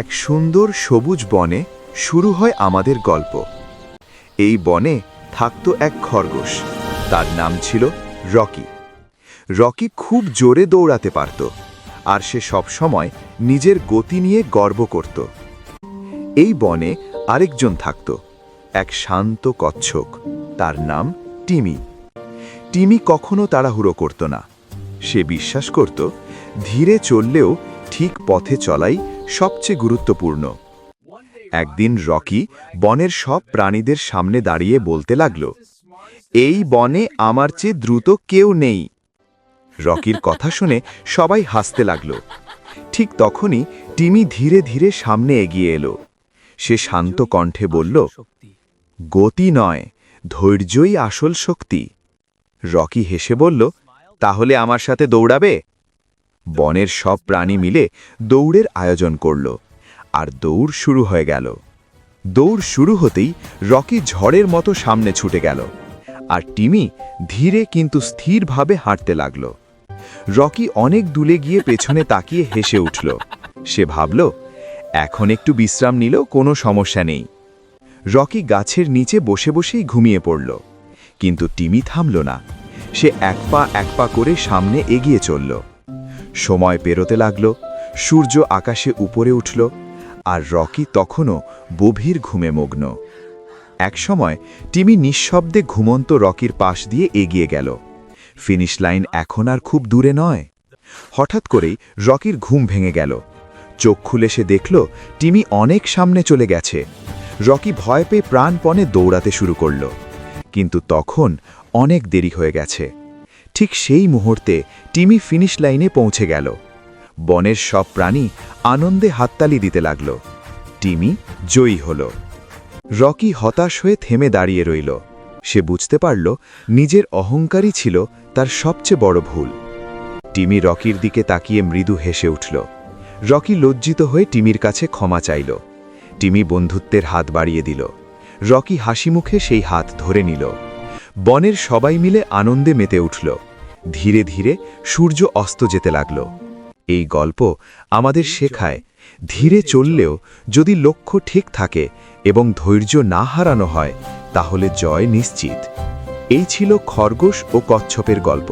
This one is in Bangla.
এক সুন্দর সবুজ বনে শুরু হয় আমাদের গল্প। এই বনে থাকত এক খরগোশ। তার নাম ছিল রকি। রকি খুব জোরে দৌড়াতে পারত আর সে সবসময় নিজের গতি নিয়ে গর্ব করত। এই বনে আরেকজন থাকত, এক শান্ত কচ্ছক তার নাম টিমি। টিমি কখনো তাড়াহুড়ো করত না। সে বিশ্বাস করত, ধীরে চললেও ঠিক পথে চলাই সবচেয়ে গুরুত্বপূর্ণ। একদিন রকি বনের সব প্রাণীদের সামনে দাঁড়িয়ে বলতে লাগল, এই বনে আমার চেয়ে দ্রুত কেউ নেই। রকির কথা শুনে সবাই হাসতে লাগল। ঠিক তখনই টিমি ধীরে ধীরে সামনে এগিয়ে এলো। সে শান্ত কণ্ঠে বলল, গতি নয়, ধৈর্যই আসল শক্তি। রকি হেসে বলল, তাহলে আমার সাথে দৌড়াবে? বনের সব প্রাণী মিলে দৌড়ের আয়োজন করল, আর দৌড় শুরু হয়ে গেল। দৌড় শুরু হতেই রকি ঝড়ের মতো সামনে ছুটে গেল, আর টিমি ধীরে কিন্তু স্থিরভাবে হাঁটতে লাগল। রকি অনেক দূলে গিয়ে পেছনে তাকিয়ে হেসে উঠল। সে ভাবল, এখন একটু বিশ্রাম নিলেও কোনো সমস্যা নেই। রকি গাছের নিচে বসে বসেই ঘুমিয়ে পড়ল, কিন্তু টিমি থামল না। সে এক পা এক পা করে সামনে এগিয়ে চলল। সময় পেরোতে লাগল, সূর্য আকাশে উপরে উঠল, আর রকি তখনও গভীর ঘুমে মগ্ন। একসময় টিমি নিঃশব্দে ঘুমন্ত রকির পাশ দিয়ে এগিয়ে গেল। ফিনিশ লাইন এখন আর খুব দূরে নয়। হঠাৎ করেই রকির ঘুম ভেঙে গেল। চোখ খুলে সে দেখল, টিমি অনেক সামনে চলে গেছে। রকি ভয় পেয়ে প্রাণপণে দৌড়াতে শুরু করল। কিন্তু তখন অনেক দেরি হয়ে গেছে। ঠিক সেই মুহূর্তে টিমি ফিনিশ লাইনে পৌঁছে গেল। বনের সব প্রাণী আনন্দে হাততালি দিতে লাগল। টিমি জয়ী হল। রকি হতাশ হয়ে থেমে দাঁড়িয়ে রইল। সে বুঝতে পারল নিজের অহংকারই ছিল তার সবচেয়ে বড় ভুল। টিমি রকির দিকে তাকিয়ে মৃদু হেসে উঠল। রকি লজ্জিত হয়ে টিমির কাছে ক্ষমা চাইল। টিমি বন্ধুত্বের হাত বাড়িয়ে দিল। রকি হাসি মুখে সেই হাত ধরে নিল। বনের সবাই মিলে আনন্দে মেতে উঠল। ধীরে ধীরে সূর্য অস্ত যেতে লাগল। এই গল্প আমাদের শেখায়, ধীরে চললেও যদি লক্ষ্য ঠিক থাকে এবং ধৈর্য না হারানো হয়, তাহলে জয় নিশ্চিত। এই ছিল খরগোশ ও কচ্ছপের গল্প।